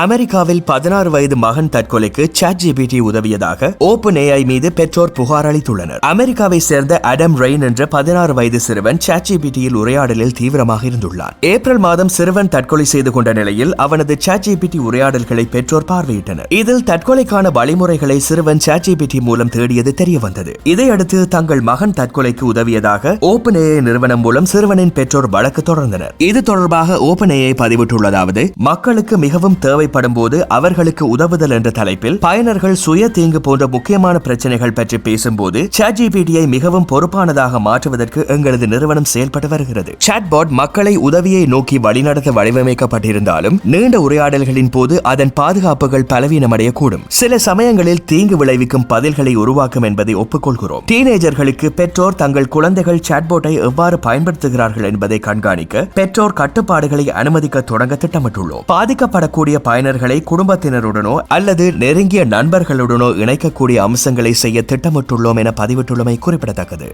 அமெரிக்காவில் பதினாறு வயது மகன் தற்கொலைக்கு சாட் ஜிபிடி உதவியதாக ஓபன் ஏஐ மீது பெற்றோர் புகார் அளித்துள்ளனர். அமெரிக்காவை சேர்ந்த அடம் ரெயின் என்ற பதினாறு வயது சிறுவன் சாட் ஜிபிடியில் உரையாடலில் தீவிரமாக இருந்துள்ளார் ஏப்ரல் மாதம் சிறுவன் தற்கொலை செய்து கொண்ட நிலையில் அவனது சாட் ஜிபிடி உரையாடல்களை பெற்றோர் பார்வையிட்டனர். இதில் தற்கொலைக்கான வழிமுறைகளை சிறுவன் சாட் ஜிபிடி மூலம் தேடியது தெரிய வந்தது இதையடுத்து தங்கள் மகன் தற்கொலைக்கு உதவியதாக ஓபன் ஏஐ நிறுவனம் மூலம் சிறுவனின் பெற்றோர் வழக்கு தொடர்ந்தனர். இது தொடர்பாக ஓபன் ஏஐ பதிவிட்டுள்ளதாவது மக்களுக்கு மிகவும் தேவைப்படும் போது அவர்களுக்கு உதவுதல் என்ற தலைப்பில் பயனர்கள் சுய தீங்கு போன்ற முக்கியமான பிரச்சனைகள் பற்றி பேசும்போது சாட்ஜிபிடியை மிகவும் பொறுப்பானதாக மாற்றுவதற்கு எங்களது நிறுவனம் செயல்பட்டு வருகிறது. சாட்பாட் மக்களை உதவியை நோக்கி வழிநடத்த வடிவமைக்கப்பட்டிருந்தாலும் நீண்ட உரையாடல்களின் போது அதன் பாதுகாப்புகள் பலவீனமடையக்கூடும். சில சமயங்களில் தீங்கு விளைவிக்கும் பதில்களை உருவாக்கும் என்பதை ஒப்புக்கொள்கிறோம். டீனேஜர்களுக்கு பெற்றோர் தங்கள் குழந்தைகள் சாட்போட்டை எவ்வாறு பயன்படுத்துகிறார்கள் என்பதை கண்காணிக்க பெற்றோர் கட்டுப்பாடுகளை அனுமதிக்க தொடங்க திட்டமிட்டுள்ளோம். பாதிக்கப்படக்கூடிய பயனர்களை குடும்பத்தினருடனோ அல்லது நெருங்கிய நண்பர்களுடனோ இணைக்கக்கூடிய அம்சங்களை செய்ய திட்டமிட்டுள்ளோம் என பதிவிட்டுள்ளமை குறிப்பிடத்தக்கது.